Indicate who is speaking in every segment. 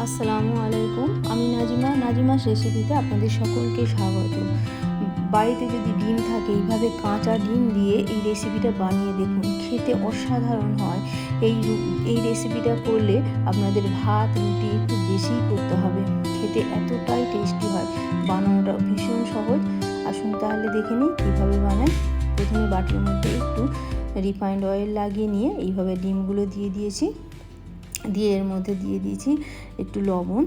Speaker 1: আসসালামু আলাইকুম, আমি নাজিমা। নাজিমাস রেসিপিতে আপনাদের সকলকে স্বাগত। বাড়িতে যদি ডিম থাকে, এইভাবে কাঁচা ডিম দিয়ে এই রেসিপিটা বানিয়ে দেখুন, খেতে অসাধারণ হয়। এই এই রেসিপিটা করলে আপনাদের ভাত, রুটি একটু বেশিই করতে হবে। খেতে এতটাই টেস্টি হয়। বানানোটা ভীষণ সহজ। আসুন তাহলে দেখে নিই কীভাবে বানায় প্রথমে বাটির মধ্যে একটু রিফাইন্ড অয়েল লাগিয়ে নিয়ে এইভাবে ডিমগুলো দিয়ে দিয়েছি। দিয়ে এর মধ্যে দিয়ে দিয়েছি একটু লবণ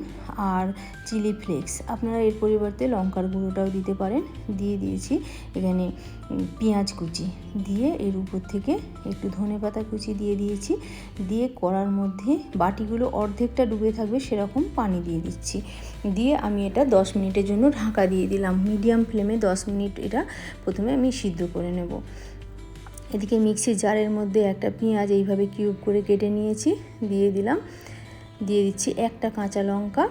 Speaker 1: আর চিলি ফ্লেক্স। আপনারা এর পরিবর্তে লঙ্কার গুঁড়োটাও দিতে পারেন। দিয়ে দিয়েছি এখানে পেঁয়াজ কুচি। দিয়ে এর উপর থেকে একটু ধনে পাতা কুচি দিয়ে দিয়েছি। দিয়ে কড়ার মধ্যে বাটিগুলো অর্ধেকটা ডুবে থাকবে সেরকম পানি দিয়ে দিচ্ছি। দিয়ে আমি এটা দশ মিনিটের জন্য ঢাকা দিয়ে দিলাম। মিডিয়াম ফ্লেমে দশ মিনিট এটা প্রথমে আমি সিদ্ধ করে নেব। এদিকে মিক্সির জারের মধ্যে একটা পেঁয়াজ এইভাবে কিউব করে কেটে নিয়েছি, দিয়ে দিলাম। দিয়ে দিচ্ছি একটা কাঁচা লঙ্কা।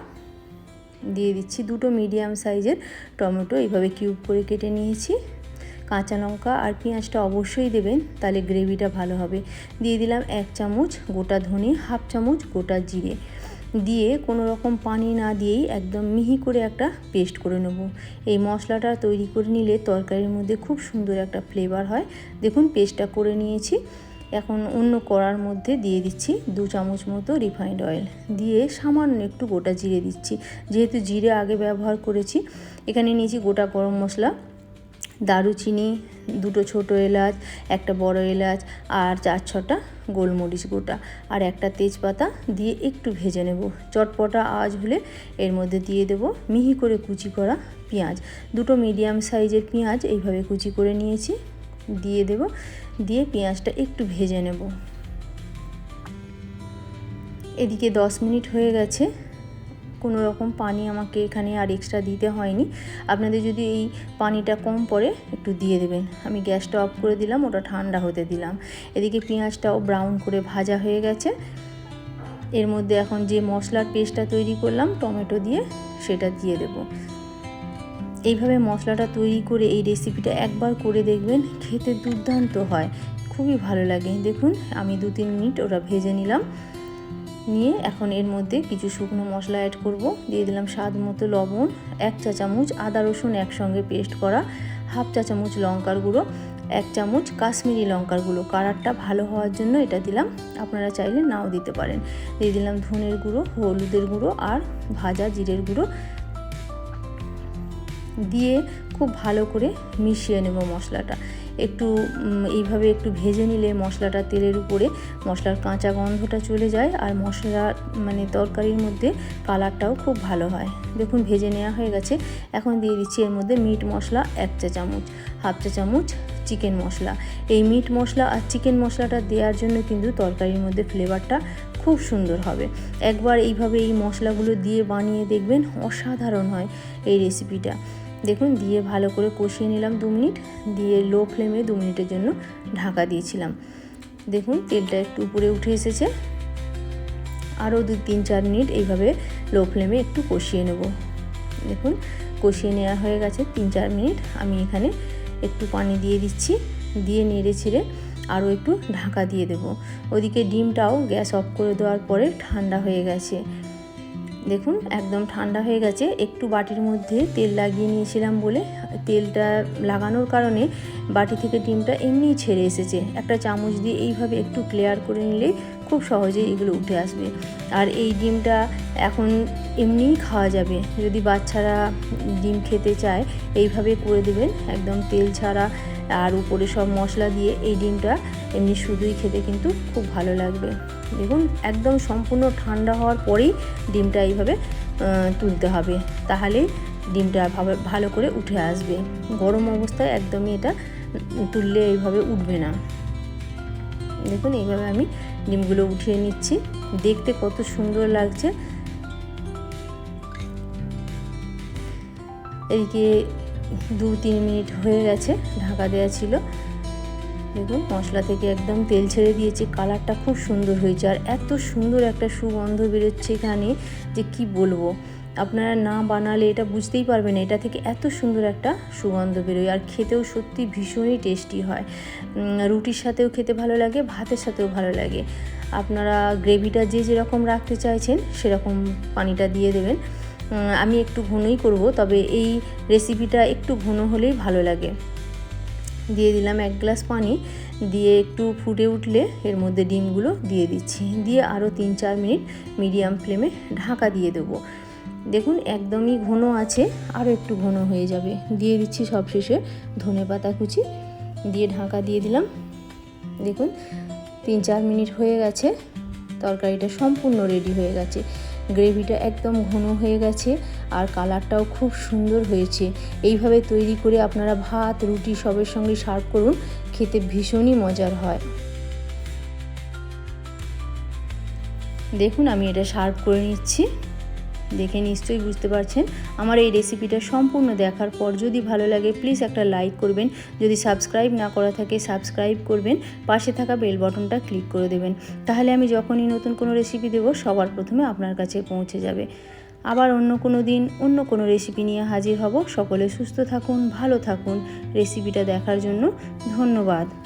Speaker 1: দিয়ে দিচ্ছি দুটো মিডিয়াম সাইজের টমেটো এইভাবে কিউব করে কেটে নিয়েছি। কাঁচা লঙ্কা আর পেঁয়াজটা অবশ্যই দেবেন, তাহলে গ্রেভিটা ভালো হবে। দিয়ে দিলাম এক চামচ গোটা ধনে, হাফ চামচ গোটা জিরে। দিয়ে কোনো রকম পানি না দিয়েই একদম মিহি করে একটা পেস্ট করে নেব। এই মশলাটা তৈরি করে নিলে তরকারির মধ্যে খুব সুন্দর একটা ফ্লেভার হয়। দেখুন পেস্টটা করে নিয়েছি। এখন অন্য কড়ার মধ্যে দিয়ে দিচ্ছি দু চামচ মতো রিফাইন্ড অয়েল দিয়ে সামান্য একটু গোটা জিরে দিচ্ছি। যেহেতু জিরে আগে ব্যবহার করেছি, এখানে নিয়েছি গোটা গরম মশলা। দারুচিনি, দুটো ছোট এলাচ, একটা বড় এলাচ আর চার ছটা গোলমরিচ গোটা আর একটা তেজপাতা দিয়ে একটু ভেজে নেব। চটপটা আওয়াজ হলে এর মধ্যে দিয়ে দেব মিহি করে কুচি করা পেঁয়াজ। দুটো মিডিয়াম সাইজের পেঁয়াজ এইভাবে কুচি করে নিয়েছি, দিয়ে দেব, দিয়ে পেঁয়াজটা একটু ভেজে নেব। এদিকে দশ মিনিট হয়ে গেছে কোনো রকম পানি আমাকে এখানে আর এক্সট্রা দিতে হয়নি। আপনাদের যদি এই পানিটা কম পড়ে, একটু দিয়ে দেবেন। আমি গ্যাসটা অফ করে দিলাম, ওটা ঠান্ডা হতে দিলাম। এদিকে পেঁয়াজটাও ব্রাউন করে ভাজা হয়ে গেছে। এর মধ্যে এখন যে মশলার পেস্টটা তৈরি করলাম, টমেটো দিয়ে, সেটা দিয়ে দেব। এইভাবে মশলাটা তৈরি করে এই রেসিপিটা একবার করে দেখবেন, খেতে দুর্দান্ত হয়। খুবই ভালো লাগে। দেখুন, আমি দু তিন মিনিট ওটা ভেজে নিলাম। নিয়ে এখন এর মধ্যে কিছু শুকনো মশলা অ্যাড করব। দিয়ে দিলাম স্বাদ মতো লবণ, এক চা চামচ আদা রসুন একসঙ্গে পেস্ট করা, হাফ চা চামচ লঙ্কার গুঁড়ো, এক চামচ কাশ্মীরি লঙ্কার গুঁড়ো। কালারটা ভালো হওয়ার জন্য এটা দিলাম। আপনারা চাইলে নাও দিতে পারেন। দিয়ে দিলাম ধনের গুঁড়ো, হলুদের গুঁড়ো আর ভাজা জিরের গুঁড়ো। দিয়ে খুব ভালো করে মিশিয়ে নেব মশলাটা। একটু এইভাবে একটু ভেজে নিলে মশলাটা তেলের উপরে, মশলার কাঁচা গন্ধটা চলে যায় আর মশলা মানে তরকারির মধ্যে কালারটাও খুব ভালো হয়। দেখুন ভেজে নেওয়া হয়ে গেছে। এখন দিয়ে দিচ্ছি এর মধ্যে মিট মশলা এক চা চামচ, হাফ চা চামচ চিকেন মশলা। এই মিট মশলা আর চিকেন মশলাটা দেওয়ার জন্য কিন্তু তরকারির মধ্যে ফ্লেভারটা খুব সুন্দর হবে। একবার এইভাবে এই মশলাগুলো দিয়ে বানিয়ে দেখবেন অসাধারণ হয় এই রেসিপিটা। দেখুন, দিয়ে ভালো করে কষিয়ে নিলাম দু মিনিট, দিয়ে লো ফ্লেমে দু মিনিটের জন্য ঢাকা দিয়েছিলাম। দেখুন, তেলটা একটু উপরে উঠে এসেছে। আরও দু, তিন, চার মিনিট এইভাবে লো ফ্লেমে একটু কষিয়ে নেব। দেখুন, কষিয়ে নেওয়া হয়ে গেছে তিন, চার মিনিট। আমি এখানে একটু পানি দিয়ে দিচ্ছি, দিয়ে নেড়ে ছেড়ে আরও একটু ঢাকা দিয়ে দেব। ওদিকে ডিমটাও গ্যাস অফ করে দেওয়ার পরে ঠান্ডা হয়ে গেছে। দেখুন, একদম ঠান্ডা হয়ে গেছে। একটু বাটির মধ্যে তেল লাগিয়ে নিয়েছিলাম বলে তেলটা লাগানোর কারণে বাটি থেকে ডিমটা এমনিই ছেড়ে এসেছে। একটা চামচ দিয়ে এইভাবে একটু ক্লিয়ার করে নিলেই খুব সহজেই এগুলো উঠে আসবে। আর এই ডিমটা এখন এমনিই খাওয়া যাবে। যদি বাচ্চারা ডিম খেতে চায়, এইভাবে করে দেবেন। একদম তেল ছাড়া আর উপরে সব মশলা দিয়ে এই ডিমটা এমনি শুধুই খেতে কিন্তু খুব ভালো লাগবে। দেখুন, একদম সম্পূর্ণ ঠান্ডা হওয়ার পরেই ডিমটা এইভাবে তুলতে হবে। তাহলে ডিমটা ভালো করে উঠে আসবে। গরম অবস্থায় একদমই এটা তুললে এইভাবে উঠবে না। দেখুন, এইভাবে আমি ডিমগুলো উঠিয়ে নিচ্ছি। দেখতে কত সুন্দর লাগছে। এদিকে দু তিন মিনিট হয়ে গেছে, ঢাকা দেওয়া ছিল। দেখুন, মশলা থেকে একদম তেল ছেড়ে দিয়েছে, কালারটা খুব সুন্দর হয়েছে। আর এত সুন্দর একটা সুগন্ধ বেরোচ্ছে এখানে যে কি বলব? আপনারা না বানালে এটা বুঝতেই পারবেন এটা থেকে এত সুন্দর একটা সুগন্ধ বেরোয়। আর খেতেও সত্যি ভীষণই টেস্টি হয়। রুটির সাথেও খেতে ভালো লাগে, ভাতের সাথেও ভালো লাগে। আপনারা গ্রেভিটা যে যেরকম রাখতে চাইছেন, সেরকম পানিটা দিয়ে দেবেন। আমি একটু ঘনই করব, তবে এই রেসিপিটা একটু ঘন হলেই ভালো লাগে। দিয়ে দিলাম এক গ্লাস পানি, দিয়ে একটু ফুটে উঠলে এর মধ্যে ডিমগুলো দিয়ে দিচ্ছি। দিয়ে আরও তিন চার মিনিট মিডিয়াম ফ্লেমে ঢাকা দিয়ে দেবো। দেখুন, একদমই ঘন আছে আরও একটু ঘন হয়ে যাবে। দিয়ে দিচ্ছি সবশেষে ধনে পাতা কুচি, দিয়ে ঢাকা দিয়ে দিলাম। দেখুন, তিন চার মিনিট হয়ে গেছে, তরকারিটা সম্পূর্ণ রেডি হয়ে গেছে। গ্রেভিটা একদম ঘন হয়ে গেছে আর কালারটাও খুব সুন্দর হয়েছে। এইভাবে তৈরি করে আপনারা ভাত, রুটি সবের সঙ্গে সার্ভ করুন, খেতে ভীষণই মজার হয়। দেখুন আমি এটা সার্ভ করে নিচ্ছি। দেখে নিশ্চয়ই বুঝতে পারছেন। আমার এই রেসিপিটা সম্পূর্ণ দেখার পর যদি ভালো লাগে প্লিজ একটা লাইক করবেন। যদি সাবস্ক্রাইব না করা থাকে সাবস্ক্রাইব করবেন। পাশে থাকা বেল বটনটা ক্লিক করে দেবেন। তাহলে আমি যখনই নতুন কোনো রেসিপি দেবো, সবার প্রথমে আপনার কাছে পৌঁছে যাবে। আবার অন্য কোনো দিন অন্য কোনো রেসিপি নিয়ে হাজির হব। সকলে সুস্থ থাকুন, ভালো থাকুন। রেসিপিটা দেখার জন্য ধন্যবাদ।